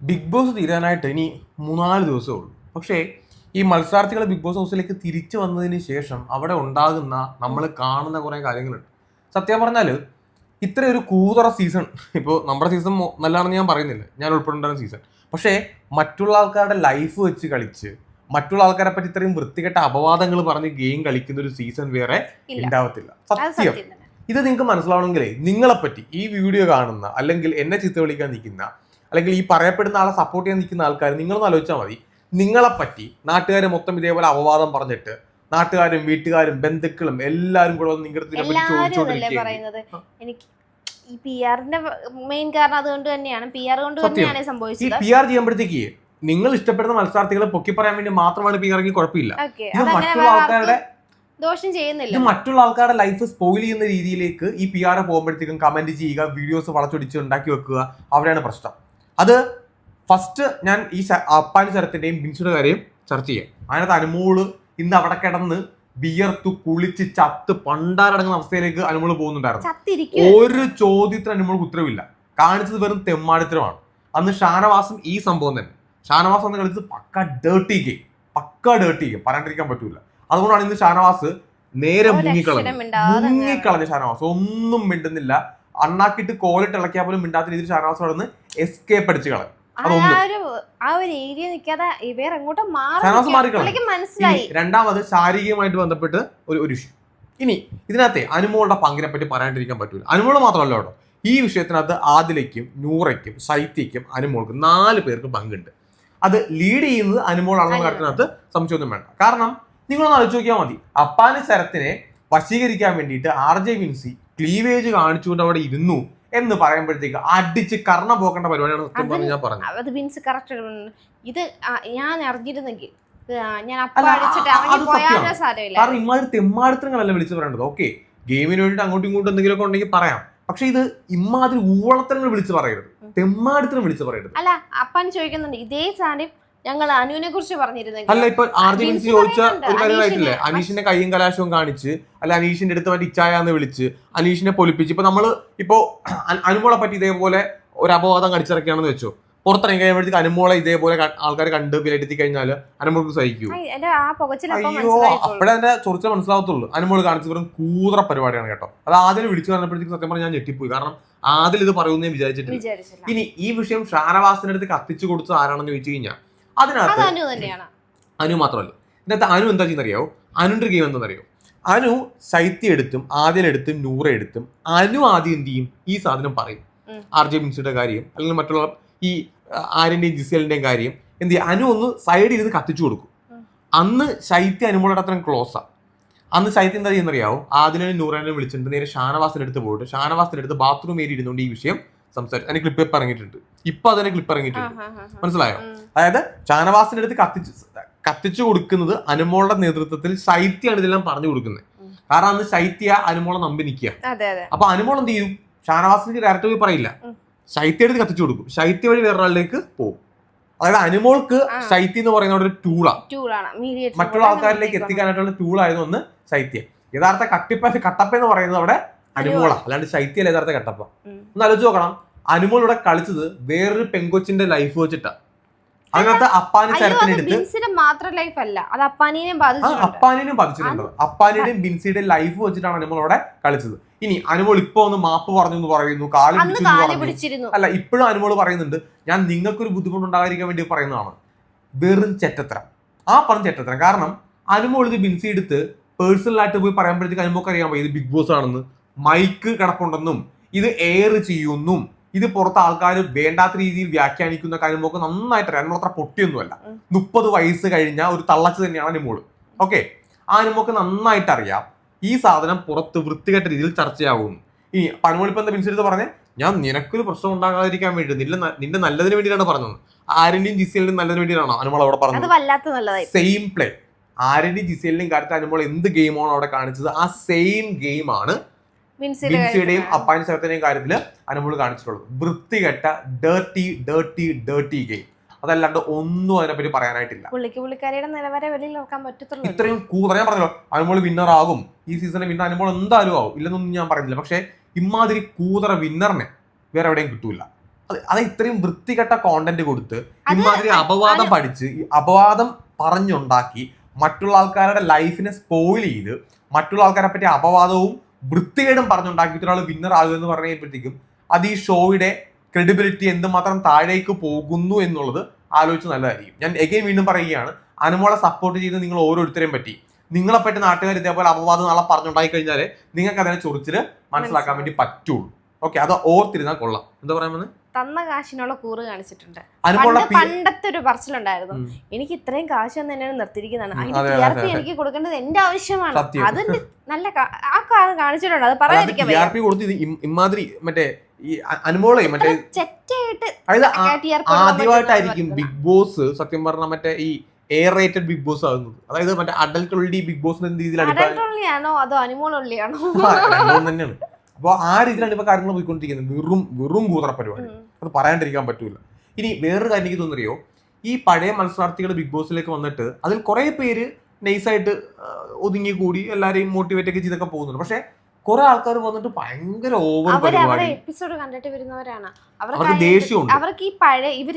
Big boss തീരാനായിട്ട് ഇനി മൂന്നാൽ ദിവസമേ ഉള്ളൂ. പക്ഷേ ഈ മത്സരാർത്ഥികൾ ബിഗ് ബോസ് ഹൗസിലേക്ക് തിരിച്ചു വന്നതിന് ശേഷം അവിടെ ഉണ്ടാകുന്ന നമ്മൾ കാണുന്ന കുറേ കാര്യങ്ങളുണ്ട്. സത്യം പറഞ്ഞാൽ ഇത്ര ഒരു കൂതറ സീസൺ ഇപ്പോൾ നമ്മുടെ സീസൺ നല്ലതാണെന്ന് ഞാൻ പറയുന്നില്ല. ഞാൻ ഉൾപ്പെടുന്ന സീസൺ. പക്ഷേ മറ്റുള്ള ആൾക്കാരുടെ ലൈഫ് വെച്ച് കളിച്ച് മറ്റുള്ള ആൾക്കാരെ പറ്റി ഇത്രയും വൃത്തികെട്ട അപവാദങ്ങൾ പറഞ്ഞ് ഗെയിം കളിക്കുന്ന ഒരു സീസൺ വേറെ. ഉണ്ടാവത്തില്ല സത്യം. ഇത് നിങ്ങൾക്ക് മനസ്സിലാവണമെങ്കിലേ നിങ്ങളെപ്പറ്റി ഈ വീഡിയോ കാണുന്ന അല്ലെങ്കിൽ എന്നെ ചിത്ത വിളിക്കാൻ നിൽക്കുന്ന അല്ലെങ്കിൽ ഈ പറയപ്പെടുന്ന ആളെ സപ്പോർട്ട് ചെയ്യാൻ നിൽക്കുന്ന ആൾക്കാർ നിങ്ങളൊന്ന് ആലോചിച്ചാൽ മതി. നിങ്ങളെപ്പറ്റി നാട്ടുകാരെ മൊത്തം ഇതേപോലെ അപവാദം പറഞ്ഞിട്ട് നാട്ടുകാരും വീട്ടുകാരും ബന്ധുക്കളും എല്ലാരും കൂടെ വന്ന് നിങ്ങളുടെ ഈ പി ആറിന്റെ മെയിൻ കാരണം അതുകൊണ്ട് തന്നെയാണ്. പി ആർ കൊണ്ട് സത്യം. തന്നെയാണ് ഈ സംഭവിച്ചത് പി ആർ ചെയ്യുമ്പോഴത്തേക്ക് നിങ്ങൾ ഇഷ്ടപ്പെടുന്ന മത്സരാർത്ഥികളെ പൊക്കി പറയാൻ വേണ്ടി മാത്രമാണ് പി ആർ കുഴപ്പമില്ല. ഇത് മറ്റുള്ള ആൾക്കാരുടെ ദോഷം ചെയ്യുന്നില്ല. ഇത് മറ്റുള്ള ആൾക്കാരുടെ ലൈഫ് സ്പോയിൽ ചെയ്യുന്ന രീതിയിലേക്ക് ഈ പി ആർ പോകുമ്പോഴത്തേക്കും കമന്റ് ചെയ്യുക വീഡിയോസ് വളച്ചൊടിച്ച് ഉണ്ടാക്കി വെക്കുക. അവിടെയാണ് പ്രശ്നം. അത് ഫസ്റ്റ് ഞാൻ ഈ അപ്പാലി അപ്പാനി ശരത്തിന്റെയും ബിൻസുടെ കാര്യം ചർച്ച ചെയ്യാം. അതിനകത്ത് അനുമോൾ ഇന്ന് അവിടെ കിടന്ന് വിയർത്തു കുളിച്ച് ചത്ത് പണ്ടാരടങ്ങുന്ന അവസ്ഥയിലേക്ക് അനുമോൾ പോകുന്നുണ്ടായിരുന്നു. ഒരു ചോദ്യത്തിന് അനുമോൾക്ക് ഉത്തരവില്ല. കാണിച്ചത് വെറും തെമ്മാടിത്തരമാണ്. അന്ന് ഷാനവാസം ഈ സംഭവം തന്നെ. ഷാനവാസ് അന്ന് കളിച്ചത് പക്ക ഡേർട്ടി ഗെയിം പക്ക ഡേർട്ടി ഗെയിം പറയാണ്ടിരിക്കാൻ പറ്റൂല. അതുകൊണ്ടാണ് ഇന്ന് ഷാനവാസ് നേരെ മുങ്ങിക്കളഞ്ഞു മുങ്ങിക്കളഞ്ഞ ഷാനവാസ്. ഒന്നും മിണ്ടുന്നില്ല. അണ്ണാക്കിട്ട് കോലിട്ട് ഇളക്കിയാൽ പോലും മിണ്ടാത്ത രീതിയിൽ ഷാനവാസ് കടന്ന് എസ്കേപ്പ് അടിച്ച് കളയും മനസ്സിലായി. രണ്ടാമത് ശാരീരികമായിട്ട് ബന്ധപ്പെട്ട് ഒരു ഒരു ഇഷ്യൂ ഇനി ഇതിനകത്തെ അനുമോളുടെ പങ്കിനെ പറ്റി പറയാണ്ടിരിക്കാൻ പറ്റൂല. അനുമോൾ മാത്രമല്ല കേട്ടോ. ഈ വിഷയത്തിനകത്ത് ആദിലയ്ക്കും നൂറയ്ക്കും ശൈത്യയ്ക്കും അനുമോൾക്കും നാല് പേർക്ക് പങ്കുണ്ട്. അത് ലീഡ് ചെയ്യുന്നത് അനുമോളാണെന്ന. കാര്യത്തിനകത്ത് സംശയമൊന്നും വേണ്ട. കാരണം നിങ്ങളൊന്ന് ആലോചിച്ച് നോക്കിയാൽ മതി. അപ്പാന് ശരത്തിനെ വശീകരിക്കാൻ വേണ്ടിയിട്ട് ആർ ജെ വിൻസി ക്ലീവേജ് കാണിച്ചുകൊണ്ട് അവിടെ ഇരുന്നു. എന്ന് പറയുമ്പോഴത്തേക്ക് അടിച്ച് കർണ പോക്കേണ്ട പരിപാടിയാണ് സത്യം അതിന് പറഞ്ഞ് ഞാൻ പറഞ്ഞു അത് മീൻസ് കറക്റ്റ് ഇത് ആ, ഞാൻ അറിഞ്ഞിരുന്നെങ്കിൽ ഇത് ആ, ഞാൻ അപ്പ അല്ല, അടിച്ചിട്ട് ആ, ഇറങ്ങി അത് പോയാലും സത്യമാണ്. സാരമില്ല. കാരണം ഇമാതിരി തെമ്മാടിത്തരങ്ങളല്ല വിളിച്ചു പറയേണ്ടത്. ഓക്കെ ഗെയിമിന് വേണ്ടിയിട്ട് അങ്ങോട്ടും ഇങ്ങോട്ടും എന്തെങ്കിലുമൊക്കെ ഉണ്ടെങ്കിൽ പറയാം. പക്ഷെ ഇത് ഇമാതിരി ഊളത്തരങ്ങൾ വിളിച്ചു പറയരുത്. തെമ്മാടിത്തരം വിളിച്ചു പറയരുത്. അല്ല അപ്പാൻ ചോദിക്കുന്നുണ്ട് ഇതേ സാധനം ഞങ്ങൾ അനുവിനെ കുറിച്ച് പറഞ്ഞിരുന്നെങ്കിൽ അല്ല ഇപ്പൊ ആർ ജെ അനീഷ് വിൻസി ചോദിച്ച ഒരു കാര്യമായിട്ടില്ലേ അനീഷിന്റെ കയ്യും കലാശവും കാണിച്ച് അല്ല അനീഷിന്റെ അടുത്ത് മറ്റേ ഇച്ചായാന്ന് വിളിച്ച് അനീഷിനെ പൊലിപ്പിച്ച്. ഇപ്പൊ നമ്മൾ ഇപ്പോ അനുമോളെ പറ്റി ഇതേപോലെ ഒരു അപവാദം കടിച്ചിറക്കുകയാണെന്ന് വെച്ചു? പുറത്തിറങ്ങി കഴിയുമ്പോഴത്തേക്ക് അനുമോളെ ഇതേപോലെ ആൾക്കാർ കണ്ട് വിലയിരുത്തി കഴിഞ്ഞാൽ അനുമോൾക്ക് സഹിക്കൂ? അയ്യോ അപ്പോഴേ എന്റെ ചൊറിച്ച മനസ്സിലാവത്തുള്ളൂ. അനുമോൾ കാണിച്ചു വെറും കൂതറ പരിപാടിയാണ് കേട്ടോ. അത് ആദ്യം വിളിച്ചു പറഞ്ഞപ്പോഴത്തേക്ക് സത്യം പറഞ്ഞാൽ ഞാൻ ഞെട്ടിപ്പോയി. കാരണം ആദ്യം ഇത് പറയുമെന്ന് ഞാൻ വിചാരിച്ചിട്ടില്ല. ഇനി ഈ വിഷയം ഷാനവാസിന്റെ അടുത്ത് കത്തിച്ചു കൊടുത്തത് ആരാണെന്ന് ചോദിച്ചു കഴിഞ്ഞാൽ അതിനകത്ത് അനു മാത്രമല്ല. ഇതിനകത്ത് അനു എന്താ ചെയ്യുന്നറിയോ അറിയോ ഒരു ഗെയിം എന്താണെന്നറിയോ അനു ശൈത്യ എടുത്തും ആദ്യം എടുത്തും നൂറ എടുത്തും അനു ആദ്യം എന്ത് ചെയ്യും? ഈ സാധനം പറയും. ആർ ജെ മിൻസിയുടെ കാര്യം അല്ലെങ്കിൽ മറ്റുള്ള ഈ ആരിന്റെയും ജിസിയലിന്റെയും കാര്യം എന്ത് ചെയ്യും? അനു ഒന്ന് സൈഡിൽ ഇരുന്ന് കത്തിച്ചു കൊടുക്കും. അന്ന് ശൈത്യ അനുമോളുടെ അത്രയും ക്ലോസാ അന്ന് ശൈത്യം എന്താ ചെയ്യുന്നറിയാവോ? ആദ്യം നൂറാനും വിളിച്ചിട്ടുണ്ട് നേരെ ഷാനവാസിനെടുത്ത് പോയിട്ട് ഷാനവാസിനെടുത്ത് ബാത്റൂം ഏരി ഇരുന്നുകൊണ്ട് ഈ വിഷയം സംസാരിച്ചു. അതിന് ക്ലിപ്പ് ഇറങ്ങിയിട്ടുണ്ട്. ഇപ്പൊ അതിന് ക്ലിപ്പ് ഇറങ്ങിയിട്ടുണ്ട്. മനസ്സിലായോ? അതായത് ഷാനവാസിന്റെ അടുത്ത് കത്തിച്ച് കത്തിച്ചു കൊടുക്കുന്നത് അനുമോളുടെ നേതൃത്വത്തിൽ ശൈത്യാണ് ഇതെല്ലാം പറഞ്ഞു കൊടുക്കുന്നത്. കാരണം അന്ന് ശൈത്യ അനുമോളെ നമ്പി നിൽക്കുക. അപ്പൊ അനുമോൾ എന്ത് ചെയ്യും? ഷാനവാസിന് ഡയറക്റ്റ് പോയി പറയില്ല. ശൈത്യ എടുത്ത് കത്തിച്ചു കൊടുക്കും. ശൈത്യ വഴി വേറൊരാളിലേക്ക് പോകും. അതായത് അനുമോൾക്ക്. ശൈത്യ എന്ന് പറയുന്ന ഒരു ടൂളാ ടൂളാണ് മറ്റുള്ള ആൾക്കാരിലേക്ക് എത്തിക്കാനായിട്ടുള്ള ടൂൾ ആയതൊന്ന് ഒന്ന് ശൈത്യ. യഥാർത്ഥ കട്ടിപ്പ കട്ടപ്പ എന്ന് പറയുന്നത് അവിടെ അനുമോളാ അല്ലാണ്ട് ശൈത്യ യഥാർത്ഥ കട്ടപ്പ? ഒന്ന് ആലോചിച്ച് നോക്കണം. അനുമോൾ ഇവിടെ കളിച്ചത് വേറൊരു പെങ്കൊച്ചിന്റെ ലൈഫ് വെച്ചിട്ടാ. അതിനകത്ത് അപ്പാനി ചരത്തിനെടുത്ത് അപ്പാനിനെയും മാത്രം ലൈഫ് അല്ല. അത് അപ്പാനീനെയും ബാധിച്ചിട്ടുണ്ട്. അപ്പാനിയുടെയും ബിൻസിയുടെ ലൈഫ് വെച്ചിട്ടാണ് അനുമോൾ അവിടെ കളിച്ചത്. ഇനി അനുമോൾ ഇപ്പൊ ഒന്ന് മാപ്പ് പറഞ്ഞു എന്ന് പറയുന്നു കാൽ പിടിച്ചിരുന്നു. അല്ല ഇപ്പോഴും അനുമോൾ പറയുന്നുണ്ട് ഞാൻ നിങ്ങൾക്കൊരു ബുദ്ധിമുട്ടുണ്ടാകാതിരിക്കാൻ വേണ്ടി പറയുന്നതാണ്. വെറും ചെറ്റത്തരം. ആ പറഞ്ഞ ചെറ്റത്തരം. കാരണം അനുമോൾ ഇത് ബിൻസി എടുത്ത് പേഴ്സണലായിട്ട് പോയി പറയുമ്പോഴത്തേക്ക് അനുമോക്ക് അറിയാൻ ഇത് ബിഗ് ബോസ് ആണെന്ന്. മൈക്ക് കിടപ്പുണ്ടെന്നും ഇത് എയർ ചെയ്യുന്നും ഇത് പുറത്ത് ആൾക്കാർ വേണ്ടാത്ത രീതിയിൽ വ്യാഖ്യാനിക്കുന്ന കാര്യമൊക്കെ നന്നായിട്ട് അത്ര പൊട്ടിയൊന്നുമല്ല. മുപ്പത് വയസ്സ് കഴിഞ്ഞ ഒരു തള്ളച്ച് തന്നെയാണ് അനുമോൾ ഓക്കെ ആ അനുമോക്ക് നന്നായിട്ട് അറിയാം. ഈ സാധനം പുറത്ത് വൃത്തികെട്ട രീതിയിൽ ചർച്ചയാകുന്നു ഇനി അനുമോൾ ഇപ്പൊ എന്താ ബിൻസി എടുത്ത് പറഞ്ഞേ? ഞാൻ നിനക്കൊരു പ്രശ്നം ഉണ്ടാകാതിരിക്കാൻ വേണ്ടി നിന്റെ നിന്റെ നല്ലതിന് വേണ്ടിയിട്ടാണ് പറഞ്ഞത്. ആരിന്റെയും ജിസേലിന്റെയും നല്ലതിന് വേണ്ടിയിട്ടാണോ അനുമോൾ അവിടെ പറഞ്ഞത്? സെയിം പ്ലേ ആരിന്റെയും ജിസേലിന്റെയും കാര്യത്തിൽ അനുമോൾ എന്ത് ഗെയിമാണോ അവിടെ കാണിച്ചത്? ആ സെയിം ഗെയിമാണ് കാര്യത്തിൽ. അപ്പാനി ശരത്തിന്റെയും കാര്യത്തിൽ അനുമോൾ കാണിച്ചിട്ടുള്ളത് വൃത്തികെട്ട ഡേർട്ടി ഡേർട്ടി ഡേർട്ടി ഗെയിം അതല്ലാണ്ട് ഒന്നും അതിനെപ്പറ്റി പറയാനായിട്ടില്ല. പുള്ളിക്ക് പുള്ളിക്കാരിയുടെ നിലവരെ വെളിയിൽ നോക്കാൻ പറ്റത്തുള്ളൂ. ഇത്രയും കൂടുതൽ ഞാൻ പറഞ്ഞല്ലോ അനുമോൾ വിന്നർ ആകും. ഈ സീസണിൽ വിന്നർ അനുമോൾ എന്തായാലും ആവും. ഇല്ലെന്നൊന്നും ഞാൻ പറയുന്നില്ല പക്ഷേ ഇമാതിരി കൂതറ വിന്നറിനെ വേറെ എവിടെയും കിട്ടൂല. അത് ഇത്രയും വൃത്തികെട്ട കോണ്ടന്റ് കൊടുത്ത് ഇമാതിരി അപവാദം പഠിച്ച് അപവാദം പറഞ്ഞുണ്ടാക്കി മറ്റുള്ള ആൾക്കാരുടെ ലൈഫിനെ സ്പോയിൽ ചെയ്ത് മറ്റുള്ള ആൾക്കാരെ പറ്റി അപവാദവും വൃത്തികേടും പറഞ്ഞുണ്ടാക്കിയിട്ട് ഒരാൾ വിന്നർ ആകുക എന്ന് പറഞ്ഞു കഴിയുമ്പോഴത്തേക്കും അത് ഈ ഷോയുടെ ക്രെഡിബിലിറ്റി എന്തുമാത്രം താഴേക്ക് പോകുന്നു എന്നുള്ളത് ആലോചിച്ച് നല്ലതായിരിക്കും. ഞാൻ എഗെയിൻ വീണ്ടും പറയുകയാണ് അനുമോളെ സപ്പോർട്ട് ചെയ്ത് നിങ്ങൾ ഓരോരുത്തരെയും പറ്റി. നിങ്ങളെ പറ്റി നാട്ടുകാർ ഇതേപോലെ അപവാദം നാളെ പറഞ്ഞുണ്ടാക്കി കഴിഞ്ഞാൽ നിങ്ങൾക്ക് അതിനെ ചൊറിച്ചിൽ മനസ്സിലാക്കാൻ വേണ്ടി പറ്റുള്ളൂ. ഓക്കെ അത് ഓർത്തിരുന്നാൽ കൊള്ളാം. എന്താ പറയാൻ തന്ന കാശിനുള്ള കൂറ് കാണിച്ചിട്ടുണ്ട്. പണ്ട് പണ്ടത്തെ ഒരു പറച്ചിലുണ്ടായിരുന്നു. എനിക്ക് ഇത്രയും കാശ് തന്നെയാണ് നിർത്തിയിരിക്കുന്നതാണ്. അതിന്റെ ടി ആർ പി എനിക്ക് കൊടുക്കേണ്ടത് എന്റെ ആവശ്യമാണ്. അതിന് അതിന്റെ നല്ല ആ കാര്യം കാണിച്ചിട്ടുണ്ട്. അത് പറയാതിരിക്കാൻ ഇമാതിരി മറ്റേ ഈ അനുമോളെ മറ്റേ ആദ്യമായിട്ടായിരിക്കും ബിഗ് ബോസ് സത്യം പറഞ്ഞ മറ്റേ ഈ എയർ റേറ്റഡ് ബിഗ് ബോസ് ആകുന്നത്. അതായത് മറ്റേ അഡൽട്ട് ഉള്ളി ബിഗ് ബോസ് എന്ന രീതിയിലാണ് അതോ അനുമോൾ രണ്ടും തന്നെയാണ്. അപ്പൊ ആ രീതിയിലാണ് ഇപ്പോൾ കാര്യങ്ങൾ പോയിക്കൊണ്ടിരിക്കുന്നത്. വെറും വെറും കൂതറ പരിപാടി. അത് പറയാണ്ടിരിക്കാൻ പറ്റൂല. ഇനി വേറൊരു കാര്യം എനിക്ക് തോന്നിയോ ഈ പഴയ മത്സരാർത്ഥികൾ ബിഗ് ബോസിലേക്ക് വന്നിട്ട് അതിൽ കുറേ പേര് നൈസായിട്ട് ഒതുങ്ങി കൂടി എല്ലാവരെയും മോട്ടിവേറ്റ് ഒക്കെ ചെയ്തൊക്കെ പോകുന്നുണ്ട്. പക്ഷേ കുറെ ആൾക്കാർ വന്നിട്ട് ഭയങ്കര ഓവർ എപ്പിസോഡ് കണ്ടിട്ട് വരുന്നവരാണ്. അവർക്ക് ദേഷ്യമുണ്ട് അവർക്ക് ഈ പഴയ ഇവർ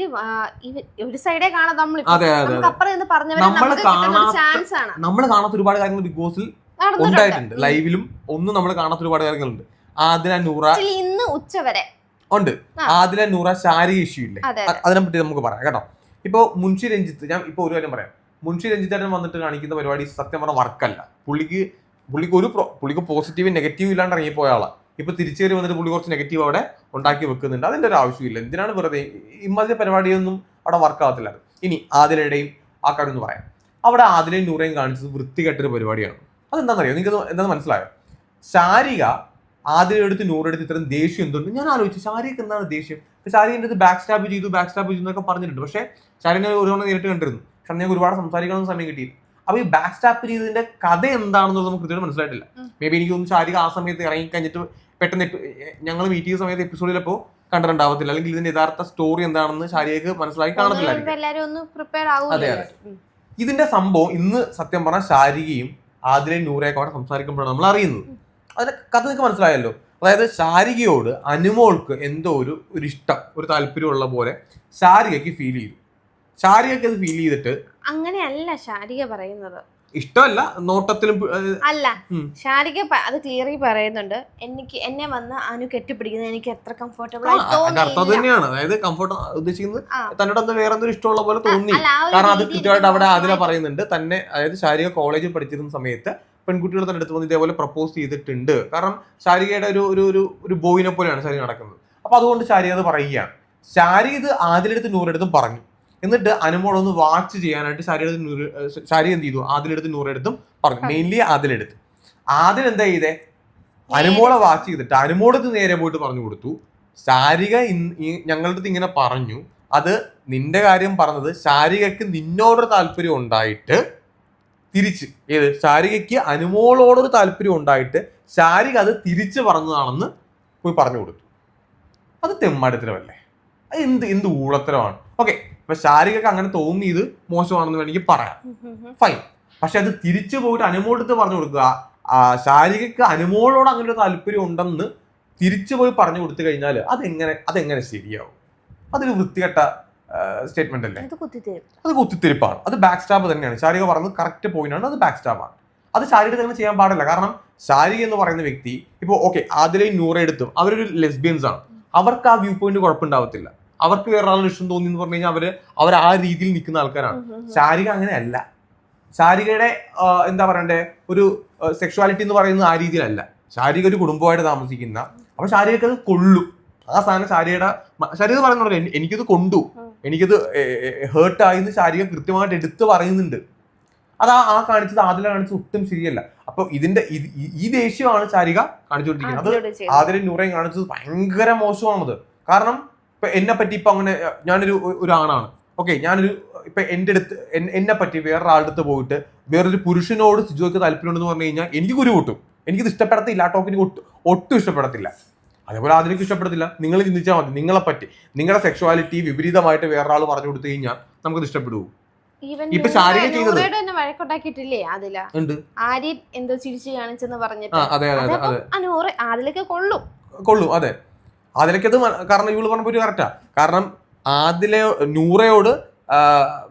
ഒരു സൈഡേ കാണാം നമ്മൾ അപ്പുറം പറഞ്ഞവരെ ചാൻസ് ആണ്. നമ്മൾ കാണാത്ത ഒരുപാട് കാര്യങ്ങൾ ബിഗ് ബോസിൽ ഉണ്ടായിട്ടുണ്ട്. ലൈവിലും ഒന്നും നമ്മൾ കാണാത്ത ഒരുപാട് കാര്യങ്ങളുണ്ട്. ആദില നൂറ ഇന്ന് ഉച്ച വരെ. ഉണ്ട്. ആദില നൂറ ശാരീരിക ഇഷ്യൂ ഇല്ലേ? അതെ അ- അതിനെ പറ്റി നമുക്ക് പറയാം കേട്ടോ. ഇപ്പൊ മുൻഷി രഞ്ജിത്ത് ഞാൻ ഇപ്പൊ ഒരു കാര്യം പറയാം. മുൻഷി രഞ്ജിത്തേട്ടൻ വന്നിട്ട് കാണിക്കുന്ന പരിപാടി സത്യം പറഞ്ഞാൽ വർക്കല്ല. പുള്ളിക്ക് പുള്ളിക്ക് ഒരു പുള്ളിക്ക് പോസിറ്റീവ് നെഗറ്റീവ് ഇല്ലാണ്ട് ഇറങ്ങിപ്പോയ ആളാണ് ഇപ്പൊ തിരിച്ചു കയറി വന്നിട്ട് പുള്ളി കുറച്ച് നെഗറ്റീവ് അവിടെ ഉണ്ടാക്കി വെക്കുന്നുണ്ട്. അതിന്റെ ഒരു ആവശ്യമില്ല എന്തിനാണ് വെറുതെ ഇമ്മാതിരി പരിപാടിയൊന്നും അവിടെ വർക്ക് ആവത്തില്ല ഇനി ആദിലയുടെയും ആ കാര്യം ഒന്ന് പറയാം. അവിടെ ആദിലയും നൂറയും കാണിച്ചത് വൃത്തികെട്ടൊരു പരിപാടിയാണ്. അതെന്താണെന്നറിയോ? നിങ്ങൾക്ക് എന്താണെന്ന് മനസ്സിലായോ? ശാരിക ആദ്യം എടുത്ത് നൂറെടുത്ത് ഇത്രയും ദേഷ്യം എന്തുണ്ട്? ഞാൻ ആലോചിച്ചു ഷാരിക്ക് എന്താണ് ദേഷ്യം? ഇപ്പൊ ശാരി എന്റെ ബാക്ക് സ്റ്റാപ്പ് ചെയ്തു ബാക്ക് സ്റ്റാപ്പ് ചെയ്തു എന്നൊക്കെ പറഞ്ഞിട്ടുണ്ട്. പക്ഷേ ഷാരിനെ ഒരു തവണ നേരിട്ട് കണ്ടിരുന്നു. പക്ഷെ ഞാൻ ഞങ്ങൾക്ക് ഒരുപാട് സംസാരിക്കാനൊന്നും സമയം കിട്ടിയില്ല. അപ്പൊ ഈ ബാക്ക് സ്റ്റാപ്പ് ചെയ്തതിന്റെ കഥ എന്താണെന്നുള്ളത് നമുക്ക് കൃത്യമായിട്ട് മനസ്സിലായിട്ടില്ല. മേ ബി എനിക്ക് തോന്നുന്നു ശാരിക ആ സമയത്ത് ഇറങ്ങി കഴിഞ്ഞിട്ട് പെട്ടെന്ന് ഞങ്ങൾ മീറ്റ് ചെയ്യുന്ന സമയത്ത് എപ്പിസോഡിലപ്പോ കണ്ടിട്ടുണ്ടാവത്തില്ല. അല്ലെങ്കിൽ ഇതിന്റെ യഥാർത്ഥ സ്റ്റോറി എന്താണെന്ന് ശാരികക്ക് മനസ്സിലാക്കി കാണത്തില്ലായിരിക്കും അതെ, ഇതിന്റെ സംഭവം ഇന്ന് സത്യം പറഞ്ഞാൽ ശാരികയും ആദിലയും നൂറയൊക്കെ അവിടെ സംസാരിക്കുമ്പോഴാണ് നമ്മൾ അറിയുന്നത് അതിന്റെ കഥ നിങ്ങൾക്ക് മനസ്സിലായല്ലോ. അതായത് ശാരികയോട് അനുമോൾക്ക് എന്തോ ഒരു ഒരു ഇഷ്ടം ഒരു താല്പര്യമുള്ള പോലെ ശാരികയ്ക്ക് ഫീൽ ചെയ്തു. ശാരികയ്ക്ക് അത് ഫീൽ ചെയ്തിട്ട് അങ്ങനെയല്ല ശാരിക പറയുന്നത്. ഇഷ്ടമല്ല നോട്ടത്തിലും അല്ല. ശാരിക അത് ക്ലിയറി പറയുന്നുണ്ട്. എനിക്ക് എന്നെ വന്ന് അനു കെട്ടിപ്പിടിക്കുന്നത് എനിക്ക് എത്ര കംഫർട്ടബിൾ അർത്ഥം തന്നെയാണ്. അതായത് കംഫർട്ട് ഉദ്ദേശിക്കുന്നത് തന്നോട് എന്താ വേറെ എന്തൊരു ഇഷ്ടമുള്ള പോലെ തോന്നി. കാരണം അത് കൃത്യമായിട്ട് അവിടെ ആതിര പറയുന്നുണ്ട്. തന്നെ അതായത് ശാരിക കോളേജിൽ പഠിച്ചിരുന്ന സമയത്ത് പെൺകുട്ടികൾ തന്നെ അടുത്ത് വന്ന് ഇതേപോലെ പ്രപ്പോസ് ചെയ്തിട്ടുണ്ട്. കാരണം ശാരികയുടെ ഒരു ഒരു ഒരു ഒരു ബോയിനെ പോലെയാണ് ശാരി നടക്കുന്നത്. അപ്പൊ അതുകൊണ്ട് ശാരിക അത് പറയുകയാണ്. ശാരി ഇത് ആദിലെടുത്ത് നൂറെടുത്തും പറഞ്ഞു. എന്നിട്ട് അനുമോളൊന്ന് വാച്ച് ചെയ്യാനായിട്ട് ശാരിയുടെ നൂറ് ശാരി എന്ത് ചെയ്തു? ആദിലെടുത്ത് നൂറെടുത്തും പറഞ്ഞു. മെയിൻലി ആദിലെടുത്ത്. ആദിൽ എന്താ ചെയ്തേ? അനുമോളെ വാച്ച് ചെയ്തിട്ട് അനുമോളത്ത് നേരെ പോയിട്ട് പറഞ്ഞു കൊടുത്തു. ശാരിക ഞങ്ങളുടെ ഇങ്ങനെ പറഞ്ഞു. അത് നിന്റെ കാര്യം പറഞ്ഞത് ശാരികക്ക് നിന്നോട് താല്പര്യം ഉണ്ടായിട്ട് തിരിച്ച്. ഏത്? ശാരികയ്ക്ക് അനുമോളോടൊരു താല്പര്യം ഉണ്ടായിട്ട് ശാരിക അത് തിരിച്ച് പറഞ്ഞതാണെന്ന് പോയി പറഞ്ഞു കൊടുത്തു. അത് തെമ്മാടിത്തരമല്ലേ? അത് എന്ത് എന്ത് ഊളത്തരമാണ്? ഓക്കെ ഇപ്പൊ ശാരികക്ക് അങ്ങനെ തോന്നിയത് മോശമാണെന്ന് വേണമെങ്കിൽ പറയാം. ഫൈൻ. പക്ഷെ അത് തിരിച്ചു പോയിട്ട് അനുമോളെടുത്ത് പറഞ്ഞു കൊടുക്കുക. ശാരികക്ക് അനുമോളോട് അങ്ങനെ ഒരു താല്പര്യം ഉണ്ടെന്ന് തിരിച്ചു പോയി പറഞ്ഞു കൊടുത്തു കഴിഞ്ഞാൽ അതെങ്ങനെ അതെങ്ങനെ ശരിയാവും? അതൊരു വൃത്തികെട്ട സ്റ്റേറ്റ്മെന്റ് അല്ലേ അത് കുത്തിത്തിരിപ്പാണ്. അത് ബാക്ക് സ്റ്റാബ് തന്നെയാണ്. ശാരിക പറഞ്ഞത് കറക്റ്റ് പോയിന്റ് ആണ്. അത് ബാക്ക് സ്റ്റാബാണ് അത് ശാരിക തന്നെ ചെയ്യാൻ പാടില്ല. കാരണം ശാരിക എന്ന് പറയുന്ന വ്യക്തി ഇപ്പോൾ ഓക്കെ ആദിലെയും നൂറ എടുത്തും. അവരൊരു ലെസ്ബിയൻസ് ആണ്. അവർക്ക് ആ വ്യൂ പോയിന്റ് കുഴപ്പമുണ്ടാവത്തില്ല. അവർക്ക് വേറൊരാളുടെ ഇഷ്ടം തോന്നി എന്ന് പറഞ്ഞു കഴിഞ്ഞാൽ അവർ അവർ ആ രീതിയിൽ നിൽക്കുന്ന ആൾക്കാരാണ്. ശാരിക അങ്ങനെയല്ല. ശാരികയുടെ എന്താ പറയണ്ടേ ഒരു സെക്ഷുവാലിറ്റി എന്ന് പറയുന്നത് ആ രീതിയിലല്ല. ശാരിക ഒരു കുടുംബമായിട്ട് താമസിക്കുന്ന അപ്പൊ ശാരികക്ക് അത് കൊള്ളു. ആ സാധനം ശാരികയുടെ ശാരിക പറയുന്നുണ്ട് "എനി- എനിക്കത് കൊണ്ടു. എനിക്കത് ഹേർട്ട് ആയിന്ന് ശാരിക കൃത്യമായിട്ട് എടുത്തു പറയുന്നുണ്ട്. അത് ആ ആ കാണിച്ചത് ആദില കാണിച്ചത് ഒട്ടും ശരിയല്ല. അപ്പൊ ഇതിന്റെ ഈ- ദേഷ്യമാണ് ശാരിക കാണിച്ചുകൊണ്ടിരിക്കുന്നത്. അത്. ആതിരയും നൂറയും കാണിച്ചത് ഭയങ്കര മോശമാണത്. കാരണം ഇപ്പൊ എന്നെ പറ്റി ഇപ്പൊ അങ്ങനെ ഞാനൊരു ഒരു ആണാണ് ഓക്കെ ഞാനൊരു ഇപ്പൊ എന്റെ അടുത്ത് എന്നെ പറ്റി വേറൊരാളുടെ അടുത്ത് പോയിട്ട് വേറൊരു പുരുഷനോട് സിജോയ്ക്ക് താല്പര്യമുണ്ടെന്ന് പറഞ്ഞു കഴിഞ്ഞാൽ എനിക്ക് കുരു കൂട്ടും. എനിക്കിത് ഇഷ്ടപ്പെടത്തില്ല. ആ ടോക്കിന് ഒട്ടും ഇഷ്ടപ്പെടത്തില്ല. അതേപോലെ ആതിരയ്ക്ക് ഇഷ്ടപ്പെടത്തില്ല. നിങ്ങൾ ചിന്തിച്ചാൽ മതി. നിങ്ങളെ പറ്റി. നിങ്ങളുടെ സെക്ഷുവാലിറ്റി വിപരീതമായിട്ട് വേറൊരാൾ പറഞ്ഞു കൊടുത്തു കഴിഞ്ഞാൽ നമുക്ക് ഇഷ്ടപ്പെടുവോ? ഇപ്പൊ ശാരീരിക ചെയ്തത്. വഴക്കുണ്ടാക്കിയിട്ടില്ലേ അതില ആര്യൻ എന്തോ ചിരിച്ചു കാണിച്ചെന്ന് പറഞ്ഞിട്ട്. അതിലേക്ക് കൊള്ളും. കൊള്ളു അതെ. അതിലേക്ക് അത് കാരണം ഇവൾ പറഞ്ഞ ഒരു കറക്റ്റാ കാരണം ആദിലെ നൂറയോട്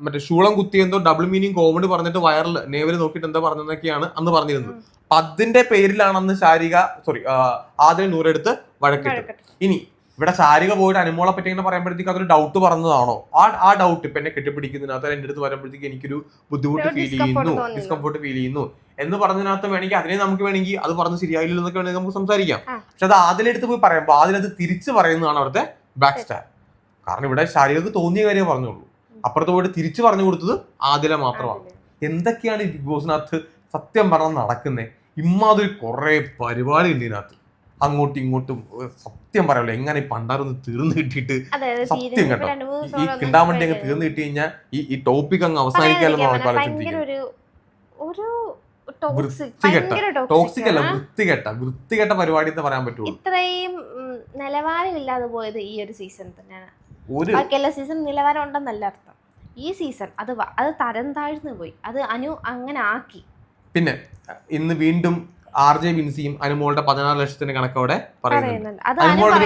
മറ്റേ ശൂളം കുത്തി എന്തോ ഡബിൾ മീനിങ് കോമഡി പറഞ്ഞിട്ട് വയറിൽ നേവൽ നോക്കിയിട്ട് എന്താ പറഞ്ഞതൊക്കെയാണ് അന്ന് പറഞ്ഞിരുന്നത്. അപ്പൊ അതിന്റെ പേരിലാണെന്ന് ശാരിക സോറി ആദ്യം നൂറെടുത്ത് വഴക്കിട്ട്. ഇനി ഇവിടെ ശാരിക പോയിട്ട് അനുമോളെ പറ്റി ഇങ്ങനെ പറയുമ്പോഴത്തേക്ക് അതൊരു ഡൗട്ട് പറഞ്ഞതാണോ? ആ ആ ഡൗട്ട് ഇപ്പൊ എന്നെ കെട്ടിപ്പിടിക്കുന്നതിനകത്ത് എന്റെ അടുത്ത് വരുമ്പോഴത്തേക്ക് എനിക്കൊരു ബുദ്ധിമുട്ട് ഫീൽ ചെയ്യുന്നു ഡിസ്കംഫർട്ട് ഫീൽ ചെയ്യുന്നു. എന്ന് പറഞ്ഞതിനകത്ത് വേണമെങ്കിൽ അതിനെ നമുക്ക് വേണമെങ്കിൽ അത് പറഞ്ഞ് ശരിയായില്ല എന്നൊക്കെ വേണമെങ്കിൽ നമുക്ക് സംസാരിക്കാം. പക്ഷെ അത് ആദിലെടുത്ത് പോയി പറയാം പറയുമ്പോൾ ആദിലത് തിരിച്ച് പറയുന്നതാണ് അവിടുത്തെ ബാക്ക് സ്റ്റാർ കാരണം ഇവിടെ ശാരികക്ക് തോന്നിയ കാര്യം പറഞ്ഞുള്ളൂ. അപ്പുറത്ത് പോയിട്ട് തിരിച്ചു പറഞ്ഞു കൊടുത്തത് ആദില മാത്രമാണ്. എന്തൊക്കെയാണ് ഈ ബിഗ് ബോസിനകത്ത് സത്യം പറഞ്ഞാൽ നടക്കുന്നത് ഇമ്മാതിരി കുറെ പരിപാടി ഉണ്ട് ഇതിനകത്ത്. അങ്ങോട്ടും ഇങ്ങോട്ടും സത്യം പറയാമല്ലോ എങ്ങനെ പണ്ടാരൊന്ന് തീർന്നു കിട്ടിയിട്ട് സത്യം കേട്ടോ. ഈ- കിണ്ടാമണ്ടി അങ്ങ് തീർന്നു കിട്ടി കഴിഞ്ഞാൽ ഈ ഈ ടോപ്പിക് അങ്ങ് അവസാനിക്കാമല്ലോ ഒരു വൃത്തികെട്ട, ടോക്സിക് അല്ല. വൃത്തികെട്ട വൃത്തികെട്ട പരിപാടി എന്ന് പറയാൻ പറ്റുള്ളൂ. ഇത്രയും നിലവാരമില്ലാതെ പോയത് ഈ ഒരു സീസൺ തന്നെയാണ്. ഒരു സീസൺ നിലവാരം ഉണ്ടെന്നല്ല അർത്ഥം. ഈ സീസൺ അത് അത് തരം താഴ്ന്നു പോയി. അത് അനു അങ്ങനെ ആക്കി. പിന്നെ ഇന്ന് വീണ്ടും ആർ ജെ ബിൻസിയും അനുമോളുടെ പതിനാറ് ലക്ഷത്തിന്റെ കണക്കവിടെ പറയുന്നുണ്ട്.